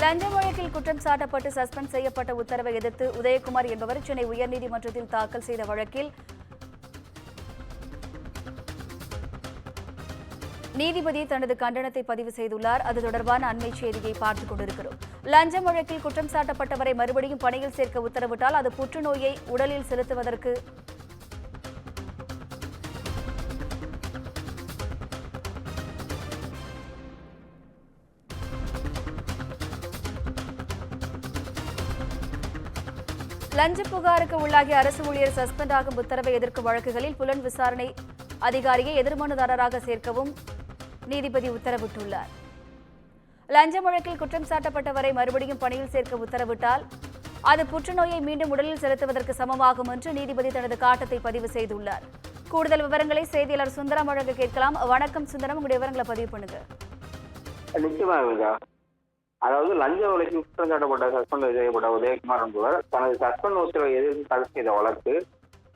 லஞ்ச வழக்கில் குற்றம் சாட்டப்பட்டு சஸ்பெண்ட் செய்யப்பட்ட உத்தரவை எதிர்த்து உதயகுமார் என்பவர் சென்னை உயர்நீதிமன்றத்தில் தாக்கல் செய்த வழக்கில் நீதிபதி தனது கண்டனத்தை பதிவு செய்துள்ளார். அது தொடர்பான அண்மை செய்தியை பார்த்துக் கொண்டிருக்கிறோம். லஞ்சம் வழக்கில் குற்றம் சாட்டப்பட்டவரை மறுபடியும் பணியில் சேர்க்க உத்தரவிட்டால் அது புற்றுநோயை உடலில் செலுத்துவதற்கு லஞ்ச புகாருக்கு உள்ளாகி அரசு ஊழியர் சஸ்பெண்ட் ஆகும் உத்தரவை எதிர்க்கும் வழக்குகளில் புலன் விசாரணை அதிகாரியை எதிர்மனுதாரராக சேர்க்கவும் நீதிபதி உத்தரவிட்டுள்ளார். லஞ்ச வழக்கில் குற்றம் சாட்டப்பட்டவரை மறுபடியும் பணியில் சேர்க்க உத்தரவிட்டால் அது புற்றுநோயை மீண்டும் உடலில் செலுத்துவதற்கு சமமாகும் என்று நீதிபதி தனது காட்டத்தை பதிவு செய்துள்ளார். கூடுதல் விவரங்களை செய்தியாளர் சுந்தரம் வழங்க கேட்கலாம். வணக்கம் சுந்தரம் உங்களுடைய விவரங்களை பதிவு பண்ணுங்க. அதாவது லஞ்ச வழக்கில் குற்றம் சாட்டப்பட்ட சஸ்பெண்ட் செய்யப்பட்ட உதயகுமார் என்பவர் தனது சஸ்பெண்ட் உத்தரவை எதிர்த்து தாக்கல் செய்த வழக்கு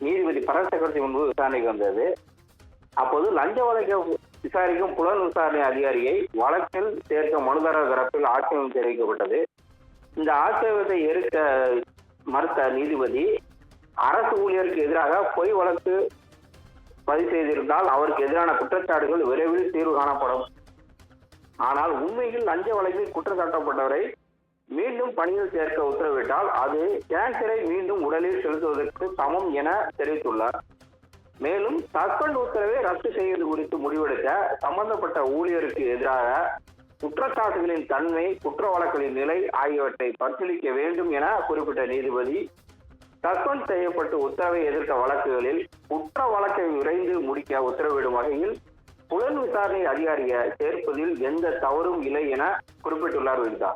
நீதிபதி பரத் சக்கரவர்த்தி முன்பு விசாரணைக்கு வந்தது. அப்போது லஞ்ச வழக்கை விசாரிக்கும் புலன் விசாரணை அதிகாரியை வழக்கில் சேர்க்க மனுதாரர் தரப்பில் ஆட்சேபம் தெரிவிக்கப்பட்டது. இந்த ஆட்சேபத்தை ஏற்க மறுத்த நீதிபதி அரசு ஊழியருக்கு எதிராக பொய் வழக்கு பதிவு செய்திருந்தால் அவருக்கு எதிரான குற்றச்சாட்டுகள் விரைவில் தீர்வு காணப்படும். ஆனால் உண்மையில் லஞ்ச வழக்கில் குற்றம் சாட்டப்பட்டவரை மீண்டும் பணியில் சேர்க்க உத்தரவிட்டால் அது கேன்சரை மீண்டும் உடலில் செலுத்துவதற்கு சமம் என தெரிவித்துள்ளார். மேலும் சஸ்பெண்ட் உத்தரவை ரத்து செய்வது குறித்து முடிவெடுக்க சம்பந்தப்பட்ட ஊழியருக்கு எதிராக குற்றச்சாட்டுகளின் தன்மை குற்ற வழக்குகளின் நிலை ஆகியவற்றை பரிசீலிக்க வேண்டும் என குறிப்பிட்ட நீதிபதி சஸ்பெண்ட் செய்யப்பட்டு உத்தரவை எதிர்த்த வழக்குகளில் குற்ற வழக்கை விரைந்து முடிக்க உத்தரவிடும் வகையில் புலன் விசாரணை அதிகாரியை சேர்ப்பதில் எந்த தவறும் இல்லை என குறிப்பிட்டுள்ளார் வினிதா.